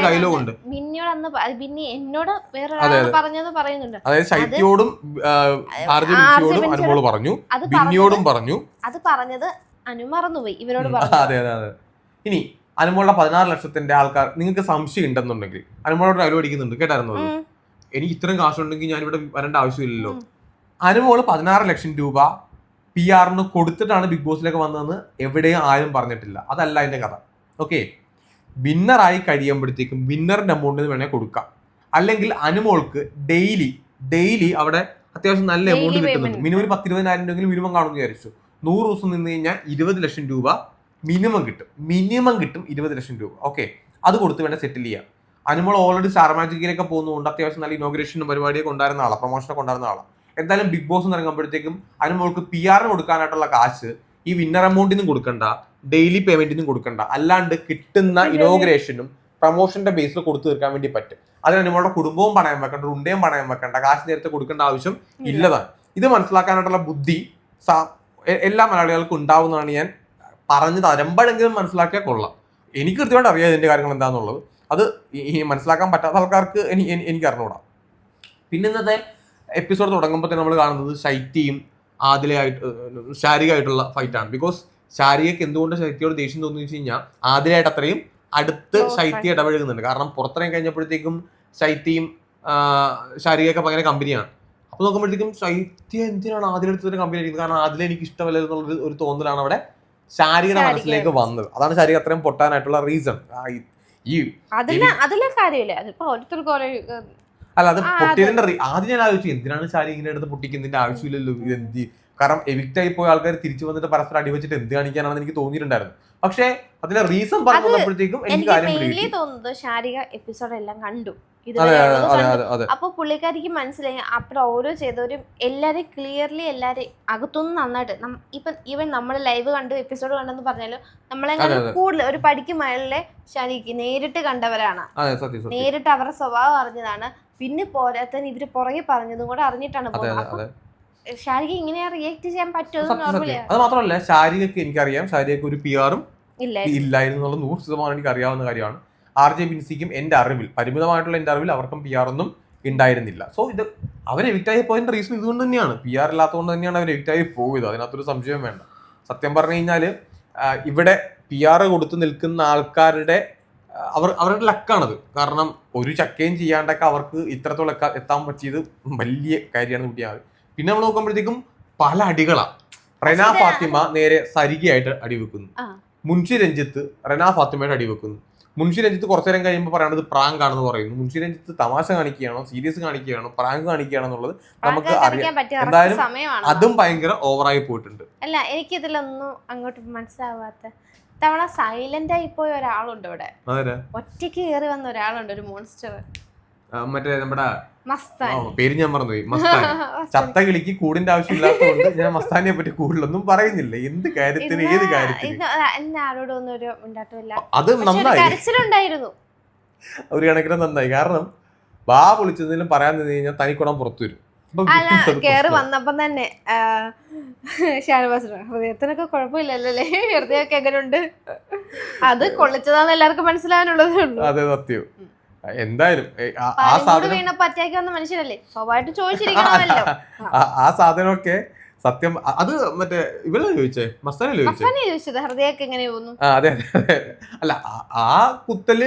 ഡയലോഗ് ഉണ്ട് ബിന്നിയോട് അന്ന് ബിന്നി എന്നോട് വേറെ പറഞ്ഞത് പറയുന്നുണ്ട്. അതായത് ശൈത്യോടും ആർ ജെ ബിൻസിയോടും അനുമോൾ പറഞ്ഞു. ബിന്നിയോടും പറഞ്ഞു. അത് പറഞ്ഞത് അനു മറന്നുപോയി. ഇവരോട് അതെ അതെ അതെ. ഇനി അനുമോളുടെ പതിനാറ് ലക്ഷത്തിന്റെ ആൾക്കാർ നിങ്ങൾക്ക് സംശയം ഉണ്ടെന്നുണ്ടെങ്കിൽ അനുമോളോട് ഡയലോഗ് അടിക്കുന്നുണ്ട് കേട്ടായിരുന്നു. എനിക്ക് ഇത്രയും കാശുണ്ടെങ്കിൽ ഞാൻ ഇവിടെ വരേണ്ട ആവശ്യമില്ലല്ലോ. അനുമോൾ പതിനാറ് ലക്ഷം രൂപ പി ആറിന് കൊടുത്തിട്ടാണ് ബിഗ് ബോസിലേക്ക് വന്നതെന്ന് എവിടെയും ആരും പറഞ്ഞിട്ടില്ല. അതല്ല അതിന്റെ കഥ. ഓക്കെ വിന്നറായി കഴിയുമ്പോഴത്തേക്കും വിന്നറിന്റെ എമൗണ്ടിന് വേണേൽ കൊടുക്കാം. അല്ലെങ്കിൽ അനുമോൾക്ക് ഡെയിലി ഡെയിലി അവിടെ അത്യാവശ്യം നല്ല എമൗണ്ട് കിട്ടുന്നുണ്ട്. മിനിമം ഒരു പത്തിരുപതിനായിരം രൂപയെങ്കിലും മിനിമം കാണുമെന്ന് വിചാരിച്ചു. നൂറ് ദിവസം നിന്ന് കഴിഞ്ഞാൽ ഇരുപത് ലക്ഷം രൂപ മിനിമം കിട്ടും. മിനിമം കിട്ടും ഇരുപത് ലക്ഷം രൂപ. ഓക്കെ അത് കൊടുത്ത് വേണം സെറ്റിൽ ചെയ്യാം. അനുമോൾ ഓൾറെഡി സ്റ്റാർ മാജിക്കിലൊക്കെ പോകുന്നതുകൊണ്ട് അത്യാവശ്യം നല്ല ഇനോഗ്രേഷനും പരിപാടിയൊക്കെ ഉണ്ടായിരുന്ന ആളാണ് പ്രൊമോഷനൊക്കെ ഉണ്ടായിരുന്ന ആളാണ് എന്തായാലും ബിഗ് ബോസ് ഇറങ്ങുമ്പോഴത്തേക്കും അനുമോൾക്ക് പി ആറിന് കൊടുക്കാനായിട്ടുള്ള കാശ് ഈ വിന്നർ എമൗണ്ടിനും കൊടുക്കണ്ട. ഡെയിലി പേയ്മെന്റിനും കൊടുക്കണ്ട. അല്ലാണ്ട് കിട്ടുന്ന ഇനോഗ്രേഷനും പ്രൊമോഷന്റെ ബേസിൽ കൊടുത്തു തീർക്കാൻ വേണ്ടി പറ്റും. അതിന് അനുമോളുടെ കുടുംബവും പണയം വെക്കണ്ട ഉണ്ടയും പണയം വെക്കണ്ട. കാശ് നേരത്തെ കൊടുക്കേണ്ട ആവശ്യം ഇല്ലതാണ്. ഇത് മനസ്സിലാക്കാനായിട്ടുള്ള ബുദ്ധി എല്ലാ മലയാളികൾക്കും ഉണ്ടാവുന്നതാണ് ഞാൻ പറഞ്ഞു അരമ്പഴെങ്കിലും മനസ്സിലാക്കിയാൽ കൊള്ളാം. എനിക്ക് കൃത്യമായിട്ട് അറിയാം ഇതിന്റെ കാര്യങ്ങൾ എന്താണെന്നുള്ളത് അത് ഈ- മനസ്സിലാക്കാൻ പറ്റാത്ത ആൾക്കാർക്ക് എനി- എനി- എനിക്ക് അറിഞ്ഞുകൂടാ. പിന്നെ ഇന്നത്തെ എപ്പിസോഡ് തുടങ്ങുമ്പോൾ തന്നെ നമ്മൾ കാണുന്നത് ശൈത്യയും ആദിലയായിട്ട് ശാരികമായിട്ടുള്ള ഫൈറ്റാണ് ബിക്കോസ് ശാരികയ്ക്ക് എന്തുകൊണ്ട് ശൈത്യയോട് ദേഷ്യം തോന്നുന്നു വെച്ച് കഴിഞ്ഞാൽ ആദിലയായിട്ട് അത്രയും അടുത്ത് ശൈത്യ ഇടപഴകുന്നുണ്ട്. കാരണം പുറത്തിറങ്ങി കഴിഞ്ഞപ്പോഴത്തേക്കും ശൈത്യയും ശാരികയൊക്കെ ഭയങ്കര കമ്പനിയാണ് അപ്പൊ നോക്കുമ്പോഴത്തേക്കും ശൈത്യ എന്തിനാണ് ആദിലെടുത്ത് കമ്പനി ആയിരിക്കുന്നത്? കാരണം ആദില എനിക്ക് ഇഷ്ടമല്ല എന്നുള്ള ഒരു തോന്നലാണ് അവിടെ ശാരികയുടെ മനസ്സിലേക്ക് വന്നത്. അതാണ് ശാരിക അത്രയും പൊട്ടാനായിട്ടുള്ള റീസൺ ഈ അതിൽ അതിലെ കാര്യമില്ല. അതിപ്പോ ഓരോരുത്തർക്കും ഓരോ അല്ല അത് പൊട്ടിയതിന്റെ ആദ്യം ഞാൻ ആലോചിച്ചു എന്തിനാണ് ശാരി ഇങ്ങനെ എടുത്ത് പൊട്ടിക്കുന്നതിന്റെ ആവശ്യമില്ലല്ലോ? ഇത് എന്ത്? കാരണം എവിക്റ്റ് ആയി പോയ ആൾക്കാർ തിരിച്ചു വന്നിട്ട് പരസ്പരം അടിവെച്ചിട്ട് എന്ത് കാണിക്കാനാണെന്ന് എനിക്ക് തോന്നിയിട്ടുണ്ടായിരുന്നു. പക്ഷേ അതിലെ റീസൺ പറഞ്ഞു അത് വന്നപ്പോഴത്തേക്കും എനിക്ക് കാര്യം മെയിൻലി തോന്നുന്നത് ശാരിക എപ്പിസോഡ് എല്ലാം കണ്ടു. അപ്പൊ പുള്ളിക്കാരിക്ക് മനസ്സിലായി അപ്പുറം ഓരോ ചെയ്തവരും എല്ലാരെയും ക്ലിയർലി എല്ലാരെയും അകത്തുനിന്ന് നന്നായിട്ട് ഇപ്പൊ ഈവൻ നമ്മൾ ലൈവ് കണ്ടു എപ്പിസോഡ് കണ്ടെന്ന് പറഞ്ഞാലും നമ്മളെ അതെ, അതെ. കൂടുതൽ ഒരു പടിക്ക് മേളിലെ ശരിക്ക് നേരിട്ട് കണ്ടവരാണ്. നേരിട്ട് അവരുടെ സ്വഭാവം അറിഞ്ഞതാണ്. പിന്നെ പോരാത്തതിന് ഇവർ പുറകെ പറഞ്ഞതും കൂടെ അറിഞ്ഞിട്ടാണ് പോകുന്നത്. ശാരിക ഇങ്ങനെ റിയാക്ട് ചെയ്യാൻ പറ്റുമോ അത് മാത്രമല്ല ശാരികക്ക് എനിക്കറിയാം. ശാരികക്ക് ഒരു പി ആറും ഇല്ലായിരുന്നു എന്നുള്ള നൂറ് ശതമാനം എനിക്ക് അറിയാവുന്ന കാര്യമാണ്. ആർ ജെ ബിൻസിക്കും എന്റെ അറിവിൽ പരിമിതമായിട്ടുള്ള എന്റെ അറിവിൽ അവർക്കും പി ആർ ഒന്നും ഉണ്ടായിരുന്നില്ല. സോ ഇത് അവർ എവിക്റ്റായി പോയതിന്റെ റീസൺ ഇതുകൊണ്ട് തന്നെയാണ്. പി ആർ ഇല്ലാത്തതുകൊണ്ട് തന്നെയാണ് അവർ എവിക്റ്റായി പോയത്. അതിനകത്തൊരു സംശയം വേണ്ട. സത്യം പറഞ്ഞു കഴിഞ്ഞാൽ ഇവിടെ പി ആർ കൊടുത്ത് നിൽക്കുന്ന ആൾക്കാരുടെ അവർ അവരുടെ ലക്കാണത്. കാരണം ഒരു ചക്കയും ചെയ്യാണ്ടൊക്കെ അവർക്ക് ഇത്രത്തോളം എത്താൻ പറ്റിയത് വലിയ കാര്യമാണ് കുട്ടിയാണ് പിന്നെ നമ്മൾ നോക്കുമ്പോഴത്തേക്കും പല അടികളാണ് റെന ഫാത്തിമ നേരെ സരികയായിട്ട് അടിവെക്കുന്നു. ആ. മുൻഷി രഞ്ജിത്ത് റെന ഫാത്തിമയുടെ അടിവെക്കുന്നു മുൻഷി രഞ്ജിത്ത് കുറച്ചു നേരം കഴിയുമ്പോൾ പറയുന്നത് പ്രാങ്ക് ആണെന്ന് പറയുന്നു. മുൻഷി രഞ്ജിത്ത് തമാശ കാണിക്കുകയാണോ സീരിയസ് കാണിക്കുകയാണോ പ്രാങ്ക് കാണിക്കുകയാണോ എന്നുള്ളത് നമുക്ക് അറിയാം. എന്തായാലും അതും ഭയങ്കര ഓവറായി പോയിട്ടുണ്ട്. അല്ല എനിക്ക് ഇതിലൊന്നും അങ്ങോട്ട് മനസ്സിലാവാത്ത തവണ സൈലന്റ് ആയി പോയ ഒരാളുണ്ട് ഇവിടെ. ഒറ്റയ്ക്ക് കയറി വന്ന ഒരാളുണ്ട് ഒരു മോൺസ്റ്റർ മറ്റേ നമ്മുടെ പേര് ഞാൻ മറന്നുപോയി. മസ്താൻ. ചത്ത കിളിക്ക് കൂടിന്റെ ആവശ്യമില്ലാത്തതുകൊണ്ട് ഞാൻ മസ്താനിയെ പറ്റി കൂടുതലൊന്നും പറയുന്നില്ല. എന്ത് കാര്യത്തിന് ഏത് കാര്യത്തിന്? അത് നന്നായി. ഒരു കണക്കിന് നന്നായി. കാരണം വാ പൊളിച്ചതിലും പറയാൻ നിന്ന് കഴിഞ്ഞാൽ തനിക്കുടം പുറത്തു വരും. കേറി വന്നപ്പം തന്നെ ഷാനവാസ് ഹൃദയത്തിനൊക്കെ കുഴപ്പമില്ലല്ലേ ഹൃദയമൊക്കെ എങ്ങനെയുണ്ട് അത് കൊള്ളിച്ചതാന്ന് എല്ലാവർക്കും മനസ്സിലാവാനുള്ളതേ ഉള്ളൂ. അതെ സത്യം. എന്തായാലും ആ- സാധനം വന്ന മനുഷ്യരല്ലേ? സ്വാഭാവികമായിട്ട് ചോദിച്ചിരിക്കണമല്ലോ. ആ- സാധനമൊക്കെ സത്യം അത് മറ്റേ ഇവളെ ചോദിച്ചേ? മസ്താനെ ചോദിച്ചത് ഹൃദയൊക്കെ എങ്ങനെ പോകുന്നു? അതെ അതെ അല്ല ആ- ആ കുത്തൽ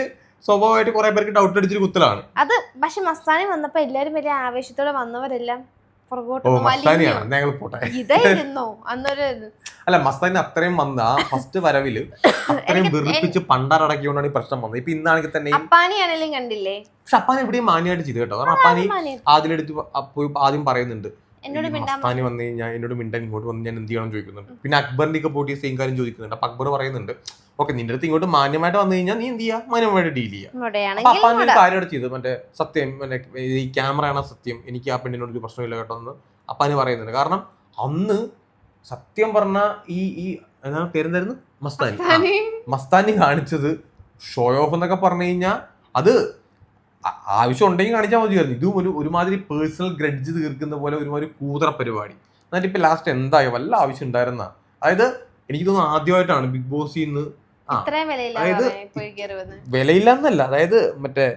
സ്വാഭാവികമായിട്ട് കുറെ പേർക്ക് ഡൗട്ട് അടിച്ചൊരു കുത്തലാണ്. അത് പക്ഷെ മസ്താനി വന്നപ്പോ എല്ലാരും വലിയ ആവേശത്തോടെ വന്നവരെല്ലാം ഞങ്ങൾ പോട്ടെ? അല്ല മസ്താനി അത്രയും വന്ന ഫസ്റ്റ് വരവിൽ അത്രയും വെറുപ്പിച്ച് പണ്ടാറടക്കിയോണ്ടാണ് ഈ പ്രശ്നം വന്നത്. ഇപ്പൊ ഇന്നാണെങ്കിൽ തന്നെ അപ്പാനിയാണെങ്കിലും കണ്ടില്ലേ? പക്ഷെ അപ്പാനി എവിടെയും മാന്യമായിട്ട് ചെയ്തു കേട്ടോ. കാരണം അപ്പാനി ആദ്യമെടുത്ത് പോയി ആദ്യം പറയുന്നുണ്ട്. മസ്താനി വന്നു കഴിഞ്ഞാൽ എന്നോട് മിണ്ടാൻ ഇങ്ങോട്ട് വന്ന് ഞാൻ എന്ത് ചെയ്യണം ചോദിക്കുന്നുണ്ട്. പിന്നെ അക്ബറിന്റെ ഒക്കെ പോയിട്ട് സെയിം കാര്യം ചോദിക്കുന്നുണ്ട്. അപ്പൊ അക്ബർ പറയുന്നുണ്ട് ഓക്കെ നിന്റെ അടുത്ത് ഇങ്ങോട്ട് മാന്യമായിട്ട് വന്നു കഴിഞ്ഞാൽ നീ എന്ത് ചെയ്യാ? മാന്യമായിട്ട് ഡീൽ ചെയ്യാം. അപ്പൊ അങ്ങനെ ഒരു കാര്യം അവിടെ ചെയ്തു. മറ്റേ സത്യം മറ്റേ ഈ ക്യാമറയാണ് സത്യം. എനിക്ക് ആ പെണ്ണിനോട് ഒരു പ്രശ്നമില്ല കേട്ടോ എന്ന് അപ്പാന് പറയുന്നുണ്ട്. കാരണം അന്ന് സത്യം പറഞ്ഞ ഈ ഈ എന്താ പേരെന്തായിരുന്നു? മസ്താനി. മസ്താനി. കാണിച്ചത് ഷോ ഓഫ് എന്നൊക്കെ പറഞ്ഞു കഴിഞ്ഞാൽ അത് ആവശ്യം ഉണ്ടെങ്കിൽ കാണിച്ചാൽ മതിയായിരുന്നു ഇതും ഒരു ഒരുമാതിരി പേഴ്സണൽ ഗ്രഡ്ജ് തീർക്കുന്ന പോലെ ഒരുമാതിരി കൂതറ പരിപാടി. എന്നിട്ട് ഇപ്പൊ ലാസ്റ്റ് എന്തായോ? വല്ല ആവശ്യം ഉണ്ടായിരുന്ന? അതായത് എനിക്ക് തോന്നുന്നു ആദ്യമായിട്ടാണ് ബിഗ് ബോസിൽ നിന്ന് അതായത് വിലയില്ലെന്നല്ല അതായത് മറ്റേ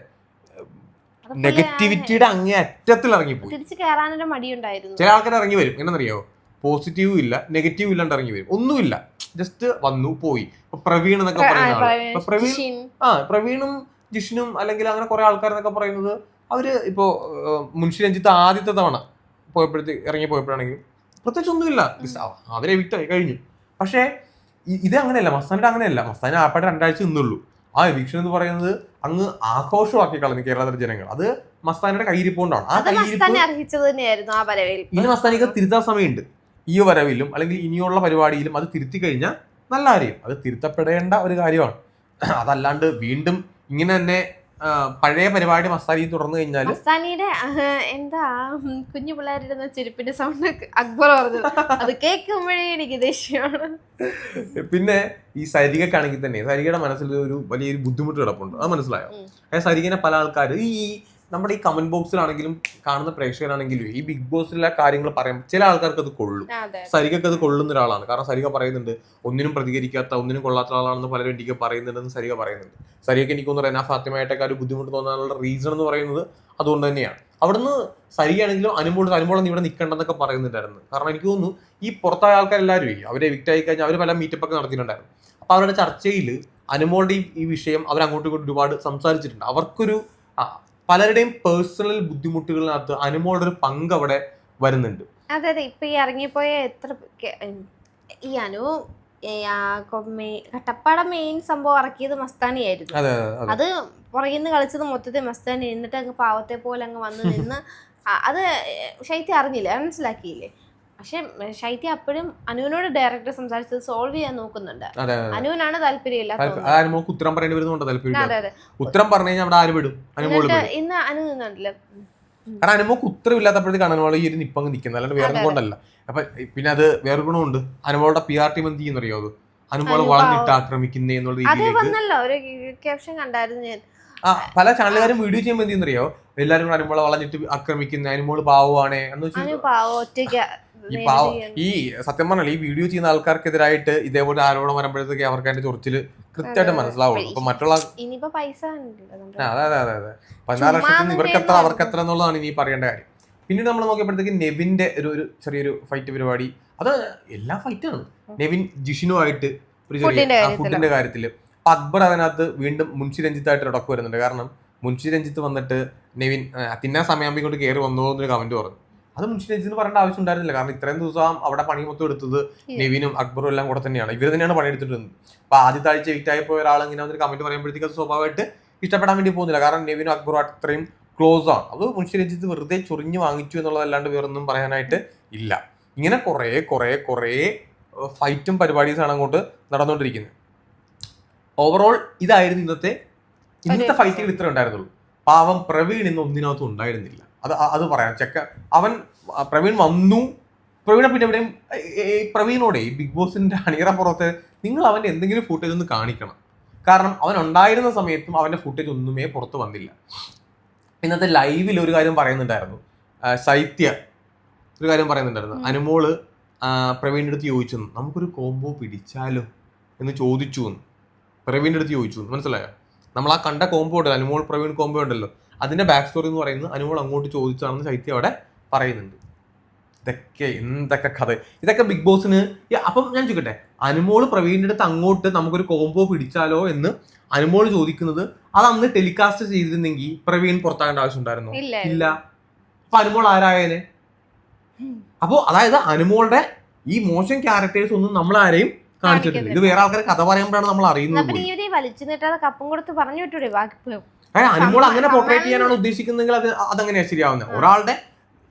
നെഗറ്റിവിറ്റിയുടെ അങ്ങേ അറ്റത്തിൽ ഇറങ്ങി ഇറങ്ങിപ്പോയി. തിരിച്ച് കയറാനൊരു മടിയുണ്ടായിരുന്നു. ചില ആൾക്കാർ ഇറങ്ങി വരും എന്നറിയോ പോസിറ്റീവും ഇല്ല നെഗറ്റീവും ഇല്ലാണ്ട് ഇറങ്ങി വരും ഒന്നുമില്ല. ജസ്റ്റ് വന്നു പോയി. ഇപ്പൊ പ്രവീൺ എന്നൊക്കെ പറയുന്ന പ്രവീൺ. ആ പ്രവീണും ജിഷിനും അല്ലെങ്കിൽ അങ്ങനെ കുറെ ആൾക്കാരെന്നൊക്കെ പറയുന്നത് അവർ ഇപ്പോ മുൻഷി രഞ്ജിത്ത് ആദ്യത്തെ തവണ പോയപ്പോഴത്തേക്ക് ഇറങ്ങി പോയപ്പോഴാണെങ്കിൽ പ്രത്യേകിച്ച് ഒന്നുമില്ല. അവരെ വിട്ടായി കഴിഞ്ഞു. പക്ഷേ ഇത് അങ്ങനെയല്ല. മസ്താനിയുടെ അങ്ങനെയല്ല. മസ്താൻ ആപ്പാട് രണ്ടാഴ്ച നിന്നുള്ളൂ. ആ എവിക്ഷൻ എന്ന് പറയുന്നത് അങ്ങ് ആഘോഷമാക്കി കളഞ്ഞു കേരളത്തിലെ ജനങ്ങൾ. അത് മസ്താനിയുടെ കയ്യിരിപ്പോണ്ടാണ്. ആ കയ്യിരിപ്പ് വരവേൽ. ഇനി മസ്താനിക്ക് തിരുത്താൻ സമയമുണ്ട്. ഈ വരവിലും അല്ലെങ്കിൽ ഇനിയുള്ള പരിപാടിയിലും അത് തിരുത്തി കഴിഞ്ഞാൽ നല്ല കാര്യം. അത് തിരുത്തപ്പെടേണ്ട ഒരു കാര്യമാണ്. അതല്ലാണ്ട് വീണ്ടും ഇങ്ങനെ തന്നെ പഴയ പരിപാടി മസ്താനി തുടർന്നു കഴിഞ്ഞാൽ മസ്താനിയുടെ എന്താ കുഞ്ഞു പിള്ളേരിടുന്ന ചെരുപ്പിന്റെ സൗണ്ട് അക്ബർ പറഞ്ഞു അത് കേൾക്കുമ്പോഴേ എനിക്ക് ദേഷ്യമാണ്. പിന്നെ ഈ സരികക്കാണെങ്കിൽ തന്നെ സരികയുടെ മനസ്സിൽ ഒരു വലിയൊരു ബുദ്ധിമുട്ട് കിടപ്പുണ്ട്. അത് മനസ്സിലായോ. സരികനെ പല ആൾക്കാർ ഈ നമ്മുടെ ഈ കമന്റ് ബോക്സിലാണെങ്കിലും കാണുന്ന പ്രേക്ഷകരാണെങ്കിലും ഈ ബിഗ് ബോസിലെ കാര്യങ്ങൾ പറയാം ചില ആൾക്കാർക്ക് അത് കൊള്ളും. സരികക്ക് അത് കൊള്ളുന്ന ഒരാളാണ്. കാരണം സരിക പറയുന്നുണ്ട് ഒന്നിനും പ്രതികരിക്കാത്ത ഒന്നിനും കൊള്ളാത്ത ആളാണെന്ന് പലരും എനിക്ക് പറയുന്നുണ്ടെന്ന് സരിക പറയുന്നുണ്ട്. സരികക്ക് എനിക്ക് റെന ഫാത്തിമയായിട്ടൊക്കെ ഒരു ബുദ്ധിമുട്ട് തോന്നാനുള്ള റീസൺ എന്ന് പറയുന്നത് അതുകൊണ്ട് തന്നെയാണ്. അവിടുന്ന് സരിയാണെങ്കിലും അനുമോൾ അനുമോളം ഇവിടെ നിൽക്കണ്ടെന്നൊക്കെ പറയുന്നുണ്ടായിരുന്നു. കാരണം എനിക്ക് തോന്നുന്നു ഈ പുറത്തായ ആൾക്കാരെല്ലാവരും അവരെ വിക്റ്റ് ആയി കഴിഞ്ഞാൽ അവർ പല മീറ്റപ്പ് ഒക്കെ നടത്തിയിട്ടുണ്ടായിരുന്നു. അപ്പോൾ അവരുടെ ചർച്ചയിൽ അനുമോളുടെ ഈ- വിഷയം അവർ അങ്ങോട്ടും ഇങ്ങോട്ടും ഒരുപാട് സംസാരിച്ചിട്ടുണ്ട്. അവർക്കൊരു പലരുടെയും പേഴ്സണൽ ബുദ്ധിമുട്ടുകളിനകത്ത് അനുമോളുടെ ഒരു പങ്ക് അവിടെ വരുന്നുണ്ട്. അതെ അതെ. ഇപ്പൊ ഈ ഇറങ്ങിപ്പോയ എത്ര ഈ അനു കട്ടപ്പാട മെയിൻ സംഭവം ഇറക്കിയത് മസ്താനിയായിരുന്നു അതെ അതെ അത്. പുറകിൽ നിന്ന് കളിച്ചത് മൊത്തത്തിൽ മസ്താനി. എന്നിട്ട് അങ്ങ് പാവത്തെ പോലെ അങ്ങ് വന്ന് നിന്ന് അത് ശൈത്യം അറിഞ്ഞില്ല? മനസ്സിലാക്കിയില്ലേ? പക്ഷെ ശൈത്യ അപ്പോഴും അനുവിനോട് ഡയറക്റ്റ് സംസാരിച്ചത് സോൾവ് ചെയ്യാൻ നോക്കുന്നുണ്ട്. അനുവിനാണ് താല്പര്യമില്ലാത്ത താല്പ- ആ അനുമോൾക്ക് ഉത്തരം പറയേണ്ടി വരുന്നുണ്ട് താല്പര്യം ഉത്തരം പറഞ്ഞു കഴിഞ്ഞാൽ ആര് വിടും ഇന്ന് അനു നിന്നുണ്ടല്ലോ. കാരണം അനുമോക്ക് ഉത്തരം ഇല്ലാത്തപ്പോഴത്തേക്ക് അനുമോൾ ഈ ഒരു നിപ്പങ്ങ് നിൽക്കുന്നത് അല്ലാണ്ട് വേറെ കൊണ്ടല്ല. അപ്പൊ പിന്നെ അത് വേറെ ഗുണമുണ്ട്. അനുമോളുടെ പി ആർ ടീം എന്ത് ചെയ്യുന്നറിയോ അത്? അനുമോൾ വളഞ്ഞിട്ട് ആക്രമിക്കുന്നേ എന്നുള്ള രീതിയിലേക്ക് ആ പല ചാനലുകാരും വീഡിയോ ചെയ്യുമ്പോൾ എന്ത് ചെയ്യുന്നറിയോ? എല്ലാരും കൂടെ അനുമോളെ വളഞ്ഞിട്ട് ആക്രമിക്കുന്ന അനുമോൾ പാവമാണേ എന്ന് വെച്ചാൽ ഈ പാവ ഈ സത്യം പറഞ്ഞാൽ ഈ വീഡിയോ ചെയ്യുന്ന ആൾക്കാർക്കെതിരായിട്ട് ഇതേപോലെ ആരോപണം വരുമ്പോഴത്തേക്ക് അവർക്ക് അതിന്റെ ചൊറിച്ചിൽ കൃത്യമായിട്ട്. മനസ്സിലാവുള്ളൂ. അപ്പൊ മറ്റുള്ള ഇനിയിപ്പോ പൈസ അതെ അതെ അതെ അതെ. പതിനാല് ലക്ഷത്തിന് ഇവർക്ക് എത്ര അവർക്ക് എത്ര എന്നുള്ളതാണ് ഇനി പറയേണ്ട കാര്യം. പിന്നെ നമ്മൾ നോക്കിയപ്പോഴത്തേക്ക് നെവിന്റെ ഒരു ഒരു ചെറിയൊരു ഫൈറ്റ് പരിപാടി. അത് എല്ലാ ഫൈറ്റാണ് നെവിൻ ജിഷിനുമായിട്ട് ഒരു ചെറിയ ഫുഡിന്റെ അപ്പൊ അക്ബർ അതിനകത്ത് വീണ്ടും മുൻഷി രഞ്ജിത്തായിട്ട് ഇടയ്ക്ക് വരുന്നുണ്ട്. കാരണം മുൻഷി രഞ്ജിത്ത് വന്നിട്ട് നെവിൻ തിന്നാ തിന്നാൻ കൊണ്ട് കയറി വന്നോ എന്നൊരു കമന്റ് പറഞ്ഞു. അത് മുൻഷി എന്ന് പറയേണ്ട ആവശ്യം ഉണ്ടായിരുന്നില്ല. കാരണം ഇത്രയും ദിവസം അവിടെ പണി മൊത്തം എടുത്തത് നെവിനും അക്ബറും എല്ലാം കൂടെ തന്നെയാണ്. ഇവർ തന്നെയാണ് പണിയെടുത്തിട്ടുള്ളത്. അപ്പൊ ആദ്യത്തെ ആഴ്ച വിറ്റായി പോയ ഒരാൾ ഇങ്ങനെ വന്നിട്ട് കമന്റ് പറയുമ്പോഴത്തേക്ക് അത് സ്വാഭാവികമായിട്ട് ഇഷ്ടപ്പെടാൻ വേണ്ടി പോകുന്നില്ല. കാരണം നെവിനും അക്ബറും അത്രയും ക്ലോസ് ആണ്. അത് മുൻഷി രഞ്ജിത്ത് വെറുതെ ചൊറിഞ്ഞു വാങ്ങിച്ചു എന്നുള്ളതല്ലാണ്ട് വേറൊന്നും പറയാനായിട്ട് ഇല്ല. ഇങ്ങനെ കുറേ കുറേ കുറേ ഫൈറ്റും പരിപാടീസാണ് അങ്ങോട്ട് നടന്നുകൊണ്ടിരിക്കുന്നത്. ഓവറോൾ ഇതായിരുന്നു ഇന്നത്തെ ഇന്നത്തെ ഫൈറ്റുകൾ ഇത്ര ഉണ്ടായിരുന്നുള്ളൂ. പാവം പ്രവീൺ ഇന്ന് ഒന്നിനകത്തും ഉണ്ടായിരുന്നില്ല. അത് അത് പറയാം. ചെക്ക അവൻ പ്രവീൺ വന്നു. പ്രവീണ പിന്നെ എവിടെയും പ്രവീണോടെ ബിഗ് ബോസിന്റെ അണിയറ പുറത്ത് നിങ്ങൾ അവന്റെ എന്തെങ്കിലും ഫുട്ടേജ് ഒന്ന് കാണിക്കണം. കാരണം അവൻ ഉണ്ടായിരുന്ന സമയത്തും അവന്റെ ഫുട്ടേജ് ഒന്നുമേ പുറത്ത് വന്നില്ല. ഇന്നത്തെ ലൈവിൽ ഒരു കാര്യം പറയുന്നുണ്ടായിരുന്നു. ശൈത്യ ഒരു കാര്യം പറയുന്നുണ്ടായിരുന്നു. അനുമോൾ പ്രവീണിന്റെ പ്രവീണിന്റെ അടുത്ത് ചോദിച്ചു നമുക്കൊരു കോംബോ പിടിച്ചാലോ? എന്ന് ചോദിച്ചു എന്ന് പ്രവീണിന്റെ അടുത്ത് ചോദിച്ചു. മനസ്സിലായോ? നമ്മൾ ആ കണ്ട കോംബോ ഉണ്ടല്ലോ. അനുമോൾ പ്രവീൺ കോംബോ ഉണ്ടല്ലോ. അതിന്റെ ബാക്ക് സ്റ്റോറി എന്ന് പറയുന്നത് അനുമോൾ അങ്ങോട്ട് ചോദിച്ചാണെന്ന് ശൈത്യം അവിടെ പറയുന്നുണ്ട്. ഇതൊക്കെ എന്തൊക്കെ കഥ. ഇതൊക്കെ ബിഗ് ബോസിന് അപ്പം ഞാൻ ചോദിക്കട്ടെ അനുമോൾ പ്രവീണിന്റെ അടുത്ത് അങ്ങോട്ട് നമുക്കൊരു കോംബോ പിടിച്ചാലോ എന്ന് അനുമോൾ ചോദിക്കുന്നത് അത് അന്ന് ടെലികാസ്റ്റ് ചെയ്തിരുന്നെങ്കിൽ പ്രവീൺ പുറത്താകേണ്ട ആവശ്യം ഉണ്ടായിരുന്നോ? ഇല്ല. അപ്പൊ അനുമോൾ ആരായനെ? അപ്പോ അതായത് അനുമോളുടെ ഈ മോശം ക്യാരക്ടേഴ്സ് ഒന്നും നമ്മൾ ആരെയും കാണിച്ചിട്ടില്ല. ഇത് വേറെ ആൾക്കാരെ കഥ പറയുമ്പോഴാണ് നമ്മൾ അറിയുന്നത് വലിച്ചു നീട്ടാതെ കപ്പും കൊടുത്ത് പറഞ്ഞു വിട്ടൂടെ ബാക്കി അനുമോൾ അങ്ങനെ പോർട്രേറ്റ് ചെയ്യാനാണ് ഉദ്ദേശിക്കുന്നതെങ്കിൽ അത് അതങ്ങനെയാ ശരിയാവുന്നത് ഒരാളുടെ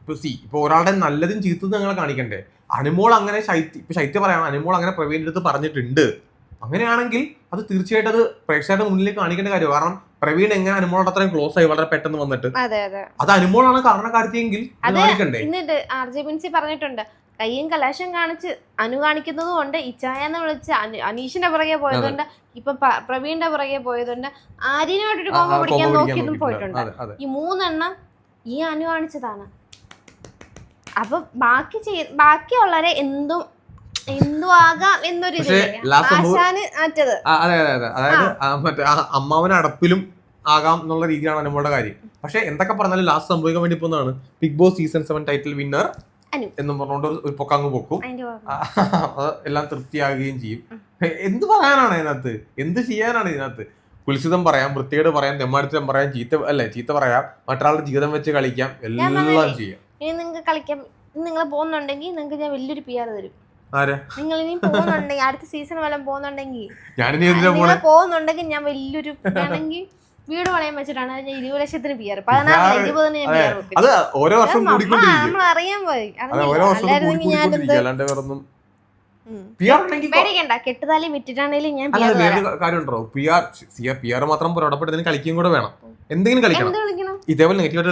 ഇപ്പൊ സി ഇപ്പൊ ഒരാളുടെ നല്ലതും ചീത്തതും നിങ്ങളെ കാണിക്കണ്ടേ. അനുമോൾ അങ്ങനെ ശൈത്യ ഇപ്പൊ ശൈത്യ പറയാണ് അനുമോൾ അങ്ങനെ പ്രവീണിന്റെ അടുത്ത് പറഞ്ഞിട്ടുണ്ട്. അങ്ങനെയാണെങ്കിൽ അത് തീർച്ചയായിട്ടും അത് പ്രേക്ഷകരുടെ മുന്നിലേക്ക് കാണിക്കേണ്ട കാര്യം കാരണം പ്രവീൺ എങ്ങനെ അനുമോളോട് അത്രയും ക്ലോസ് ആയി വളരെ പെട്ടെന്ന് വന്നിട്ട്. അതെ അനുമോളാണ് കാരണക്കാരത്തിയെങ്കിൽ. കാണിക്കണ്ടേ? പറഞ്ഞിട്ടുണ്ട്. കയ്യും കലാശം കാണിച്ച് അനു കാണിക്കുന്നതും കൊണ്ട് ഇച്ചായ എന്ന് വിളിച്ച് അനു- അനീഷിന്റെ പുറകെ പോയതുണ്ട്. ഇപ്പൊ പ്രവീണിന്റെ പുറകെ പോയതുണ്ട്. ആര്യനുമായിട്ടൊരു കോമ്പോ പിടിക്കാൻ നോക്കിയതും പോയിട്ടുണ്ട്. ഈ മൂന്നെണ്ണം ഈ അനു കാണിച്ചതാണ് അപ്പൊ ബാക്കി ചെയ് ബാക്കിയുള്ളവരെ എന്തും അതായത് അമ്മാവൻ അടപ്പിലും ആകാം എന്നുള്ള രീതിയാണ് അനുമോളുടെ കാര്യം. പക്ഷെ എന്തൊക്കെ പറഞ്ഞാലും ലാസ്റ്റ് സംഭവിക്കാൻ വേണ്ടി പോകുന്നതാണ്. Big Boss season seven title winner. എന്നും പറഞ്ഞുകൊണ്ട് ഒരു പൊക്കങ്ങ് പൊക്കും എല്ലാം തൃപ്തിയാകുകയും ചെയ്യും. എന്ത് പറയാനാണ് ഇതിനകത്ത് എന്ത് ചെയ്യാനാണ് ഇതിനകത്ത്? കുൽസിതം പറയാം വൃത്തികേട് പറയാം തെമ്മാടിത്തം പറയാം ചീത്ത അല്ലെ ചീത്ത പറയാം മറ്റൊരാളുടെ ജീവിതം വെച്ച് കളിക്കാം എല്ലാം ചെയ്യാം. ഇനി നിങ്ങൾക്ക് കളിക്കാം നിങ്ങൾ പോകുന്നുണ്ടെങ്കിൽ നിങ്ങൾക്ക് ഞാൻ വലിയൊരു പി ആർ തരും. നിങ്ങൾ ഇനി പോകുന്നുണ്ടെങ്കിൽ അടുത്ത സീസൺ വല്ലതും പോകുന്നുണ്ടെങ്കിൽ പോകുന്നുണ്ടെങ്കിൽ ഞാൻ വലിയൊരു വീട് പണയം വെച്ചിട്ടാണ് ഞാൻ ഇരുപത് ലക്ഷത്തിന് പിയർ പതിനാറ് ഇരുപതിന് ഞാൻ അതെ. ഓരോ വർഷം നമ്മൾ അറിയാൻ പോയി. അല്ലായിരുന്നെങ്കിൽ ഞാൻ പേടിക്കണ്ട കെട്ടുതാലി വിറ്റിട്ടാണെങ്കിലും പി ആർ പി ആർ മാത്രം പുറപ്പെട്ട് കളിക്കുകയും കൂടെ വേണം. എന്തെങ്കിലും കളിക്കണം. ഇതേപോലെ നെഗറ്റീവായിട്ട്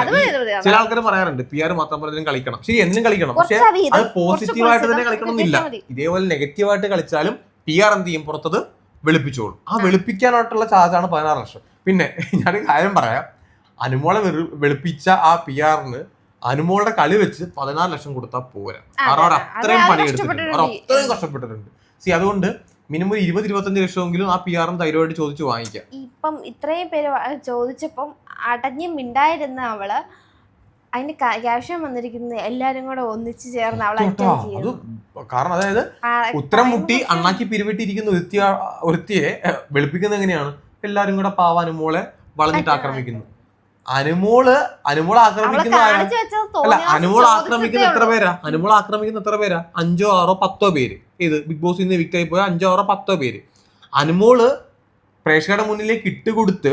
അത് ചില ആൾക്കാർ പറയാറുണ്ട് പി ആർ മാത്രം പറഞ്ഞാലും കളിക്കണം. ശരി എന്തിനും കളിക്കണം. പക്ഷെ അത് പോസിറ്റീവായിട്ട് തന്നെ കളിക്കണം എന്നില്ല ഇതേപോലെ നെഗറ്റീവായിട്ട് കളിച്ചാലും പി ആർ എന്ത് ചെയ്യും? പുറത്തത് വെളുപ്പിച്ചോളും. ആ വെളുപ്പിക്കാനായിട്ടുള്ള ആണ് പതിനാറ് ലക്ഷം. പിന്നെ ഞാൻ കാര്യം പറയാം. അനുമോളെ വെളുപ്പിച്ച ആ പി ആറിന് അനുമോളുടെ കളി വെച്ച് പതിനാറ് ലക്ഷം കൊടുത്താൽ പോരാ. കാരണം അവർ അത്രയും പണിയെടുത്തിട്ടുണ്ട്. പണി അവർ. അത്രയും കഷ്ടപ്പെട്ടിട്ടുണ്ട്. സി അതുകൊണ്ട് മിനിമം ഇരുപത് ഇരുപത്തഞ്ച് ലക്ഷമെങ്കിലും ആ പി ആറും ധൈര്യമായിട്ട് ചോദിച്ചു വാങ്ങിക്കാം. ഇപ്പം ഇത്രയും പേര് ചോദിച്ചപ്പം അടഞ്ഞ് മിണ്ടായിരുന്ന അവൾ അതിന്റെ ക്യാപ്ഷൻ വന്നിരിക്കുന്നത് എല്ലാരും കൂടെ ഒന്നിച്ചു ചേർന്ന് അവളെ അത് കാരണം അതായത് ഉത്തരം മുട്ടി അണ്ണാക്കി പിരിവിട്ടിരിക്കുന്ന ഒരുത്തിയ വെളുപ്പിക്കുന്നത് എങ്ങനെയാണ്? എല്ലാരും കൂടെ പാവ അനുമോളെ വളഞ്ഞിട്ട് ആക്രമിക്കുന്നു. അനുമോൾ അനുമോൾ ആക്രമിക്കുന്ന അല്ല അനുമോൾ ആക്രമിക്കുന്ന എത്ര പേരാ? അനുമോൾ ആക്രമിക്കുന്ന എത്ര പേരാ? അഞ്ചോ ആറോ പത്തോ പേര്. ഇത് ബിഗ് ബോസിൽ നിന്ന് ആയി പോയ അഞ്ചോ ആറോ പത്തോ പേര്. അനുമോൾ പ്രേക്ഷകരുടെ മുന്നിലേക്ക് ഇട്ടുകൊടുത്ത്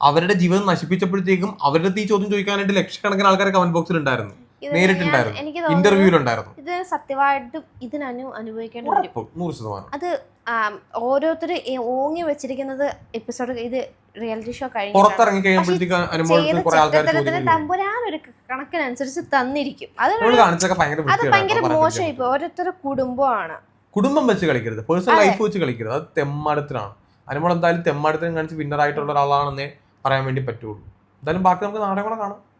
അവരുടെ ജീവിതം നശിപ്പിച്ചപ്പോഴത്തേക്കും അവരുടെ ഈ ചോദ്യം ചോദിക്കാനായിട്ട് ലക്ഷക്കണക്കിന് ആൾക്കാർ കമന്റ് ബോക്സിൽ ഉണ്ടായിരുന്നു. നേരിട്ടുണ്ടായിരുന്നു. തോന്നുന്നു ഇത് സത്യമായിട്ടും ഇതിനു അനു അനുഭവിക്കേണ്ടി നൂറ് ശതമാനം. ഓരോരുത്തർ ഓങ്ങി വെച്ചിരിക്കുന്നത് എപ്പിസോഡ് ഇത് റിയാലിറ്റി ഷോ കഴിഞ്ഞു തമ്പുരാൻ ഒരു കണക്കിനനുസരിച്ച് തന്നിരിക്കും. അത് അത് ഭയങ്കര മോശമായി. ഓരോരുത്തരുടെ കുടുംബമാണ്. കുടുംബം വെച്ച് കളിക്കരുത്. പേഴ്സണൽ ലൈഫ് വെച്ച് കളിക്കരുത്. അത് തെമ്മാടത്തിനാണ്. അനുമോൾ എന്തായാലും തെമ്മാടത്തിനും കാണിച്ച് വിന്നർ ആയിട്ടുള്ള ഒരാളാണെന്നേ പറയാൻ വേണ്ടി പറ്റുള്ളൂ. എന്തായാലും ബാക്കി നമുക്ക് നാളെ കൂടെ കാണാം.